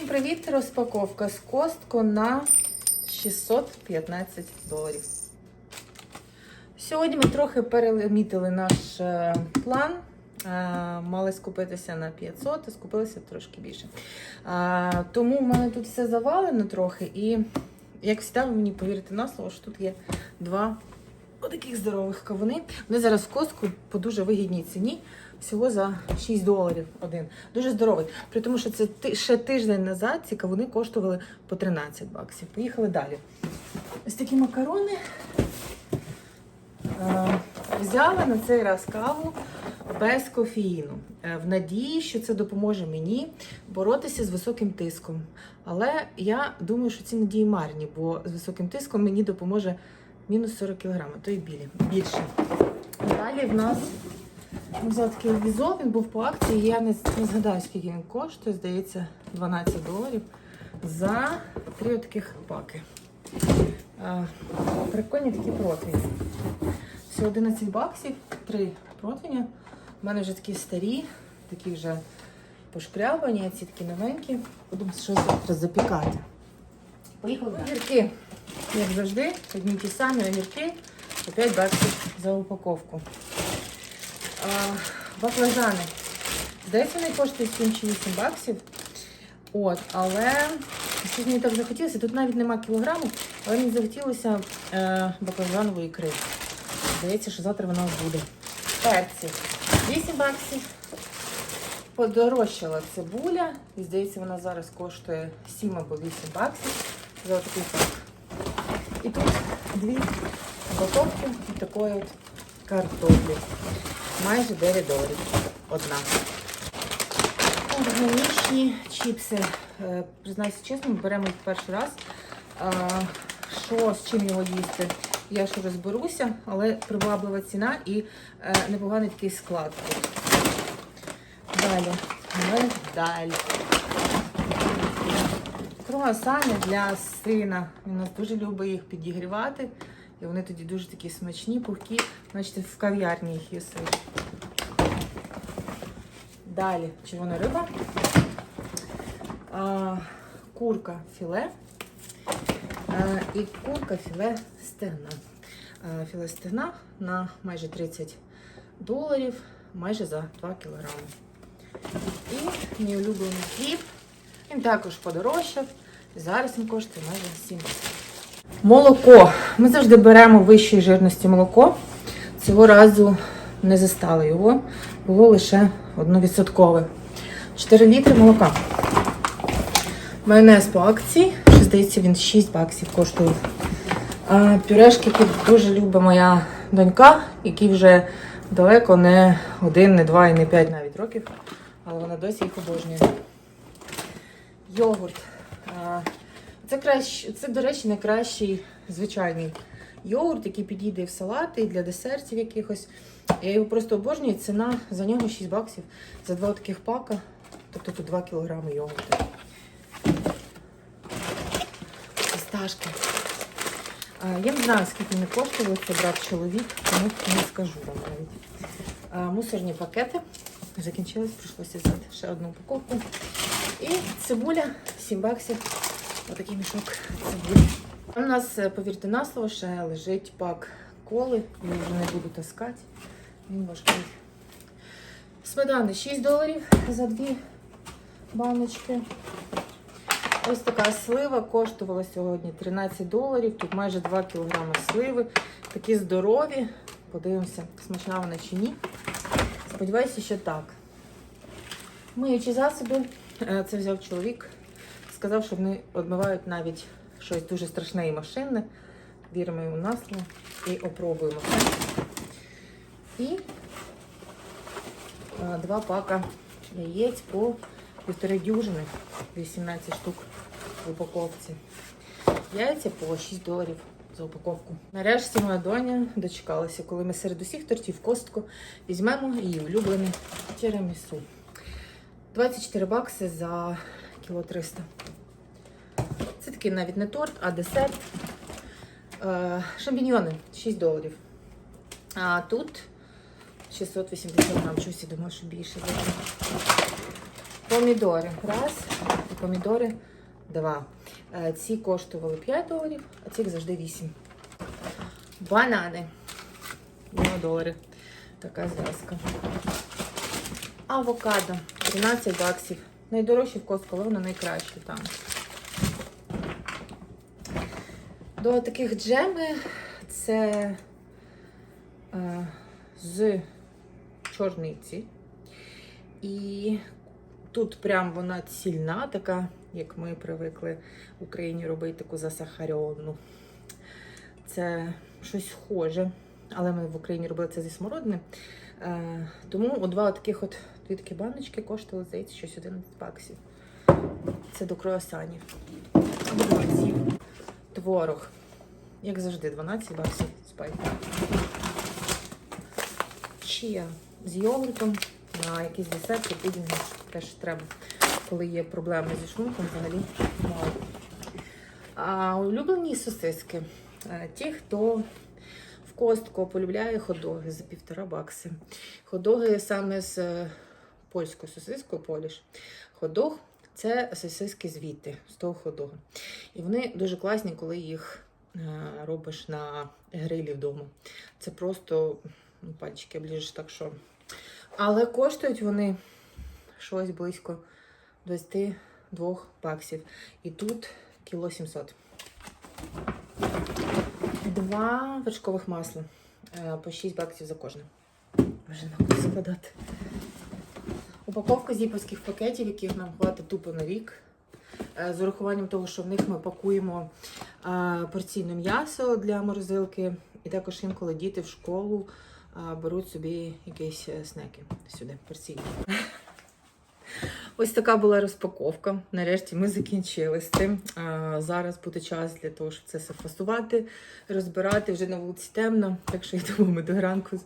Всім привіт! Розпаковка з костку на 615 доларів. Сьогодні ми трохи перелімітили наш е, план. Е, Мали скупитися на 500, а скупилися трошки більше. Е, Тому в мене тут все завалено трохи. І, як завжди, ви мені повірите на слово, що тут є два отаких здорових кавуни. Вони зараз в костку по дуже вигідній ціні. Всього за 6 доларів один. Дуже здоровий. При тому, що це ще тиждень назад ці кавуни коштували по 13 баксів. Поїхали далі. Ось такі макарони. Е, Взяла на цей раз каву без кофеїну, е, в надії, що це допоможе мені боротися з високим тиском. Але я думаю, що ці надії марні, бо з високим тиском мені допоможе мінус 40 кг, а то й білі, більше. Далі в нас взяли такий візол, він був по акції. Я не, не згадаю, скільки він коштує, здається, 12 доларів за три таких паки. А, прикольні такі противні. Всього 11 баксів, три противня. У мене вже такі старі, такі вже пошкрябані, а ці такі новенькі. Будемо щось завтра запікати. Поїхали. Огірки, як завжди, одні ті самі огірки по 5 баксів за упаковку. А, баклажани. Здається, вони коштують 7 чи 8 баксів. От, але щось так захотілося. Тут навіть нема кілограму, але мені захотілося е, баклажанової ікри. Здається, що завтра вона буде. Перці. 8 баксів. Подорожчала цибуля. І здається, вона зараз коштує 7 або 8 баксів за такий пак. І тут дві упаковки такої от картоплі. Майже 9 доларів. Одна. Органічні чіпси. Е, Признаюся чесно, ми беремо їх перший раз. Що з чим його їсти? Я ще розберуся, але приваблива ціна і е, непоганий такий склад. Далі. Медаль. Круасани для сина. Він нас дуже любить їх підігрівати. І вони тоді дуже такі смачні, пухкі. Значить, в кав'ярні їх їси. Далі червона риба. А, курка філе. А, і курка філе стегна. А, філе стегна на майже 30 доларів, майже за 2 кілограми. І мій улюблений хліб. Він також подорожчав. Зараз він коштує майже 7. Молоко. Ми завжди беремо вищої жирності молоко. Цього разу не застали його, було лише одновідсоткове. 4 літри молока. Майонез по акції, що здається, він 6 баксів коштує. Пюрешки, які дуже любить моя донька, які вже далеко не один, не два і не п'ять навіть років, але вона досі їх обожнює. Йогурт. Це, краще, це, до речі, найкращий звичайний йогурт, який підійде і в салати, і для десертів якихось. Я його просто обожнюю. Ціна за нього 6 баксів за два таких пака. Тобто тут 2 кілограми йогурту. Фісташки. Я не знаю, скільки вони коштували, це брав чоловік, тому не скажу вам навіть. Мусорні пакети. Закінчились, прийшлося взяти ще одну упаковку. І цибуля 7 баксів. Отакий мішок цибулі. У нас, е, повірте на слово, ще лежить пак коли. Я вже не буду таскати. Він важкий. Сметани 6 доларів за дві баночки. Ось така слива коштувала сьогодні 13 доларів. Тут майже 2 кілограми сливи. Такі здорові. Подивимося, смачна вона чи ні. Сподіваюся, що так. Миючі засоби. Е, Це взяв чоловік. Сказав, що вони відмивають навіть щось дуже страшне і машинне. Віримо йому на слово і опробуємо. І е, два пака яєць по півтори дюжини, 18 штук в упаковці. Яйця по 6 доларів за упаковку. Нарешті моя доня дочекалася, коли ми серед усіх тортів костку візьмемо її улюблене тірамісу. 24 бакси за кіло 300. Це такий навіть не торт, а десерт. Е, Шампіньйони 6 доларів. А тут 680 грам. Чогось я думала, що більше. буде. Помідори. Раз. Помідори 2. Е, Ці коштували 5 доларів, а ці завжди 8. Банани 2 долари. Така зв'язка. Авокадо 13 баксів. Найдорожчі в Костко, але воно найкраще там. До таких джеми це е, з чорниці. І тут прям вона цільна, така, як ми привикли в Україні робити таку засахарьону. Це щось схоже, але ми в Україні робили це зі смородини. Е, тому у два таких от дві такі баночки коштували, здається, щось 11 баксів. Це до круасанів. Або 20. Творог. Як завжди, 12 баксів спайк. Чия з йогуртом на якісь десерти, пудінги теж треба, коли є проблеми зі шлунком, взагалі мало. А улюблені сосиски. Е, Ті, хто в костку полюбляє ходоги за півтора бакси. Ходоги саме з польською сосискою Поліш. Ходог це сосиски звідти, з того ходога. І вони дуже класні, коли їх е, робиш на грилі вдома. Це просто ну, пальчики обліжеш так, що. Але коштують вони щось близько 22 баксів. І тут кіло 700. Два вершкових масла е, по 6 баксів за кожне. Вже на кого складати. Упаковка зіповських пакетів, яких нам хватить тупо на рік. Е, З урахуванням того, що в них ми пакуємо е, порційне м'ясо для морозилки, і також інколи діти в школу е, беруть собі якісь снеки сюди, порційні. Ось така була розпаковка. Нарешті ми закінчили з цим. А, зараз буде час для того, щоб це все фасувати, розбирати. Вже на вулиці темно, так що я думаю, ми до ранку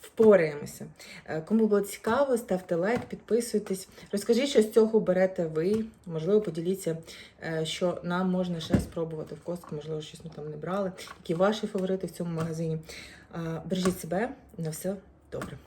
впораємося. Е, Кому було цікаво, ставте лайк, підписуйтесь. Розкажіть, що з цього берете ви. Можливо, поділіться, е, що нам можна ще спробувати в костку, можливо, щось ми там не брали. Які ваші фаворити в цьому магазині. А, Бережіть себе, на все добре.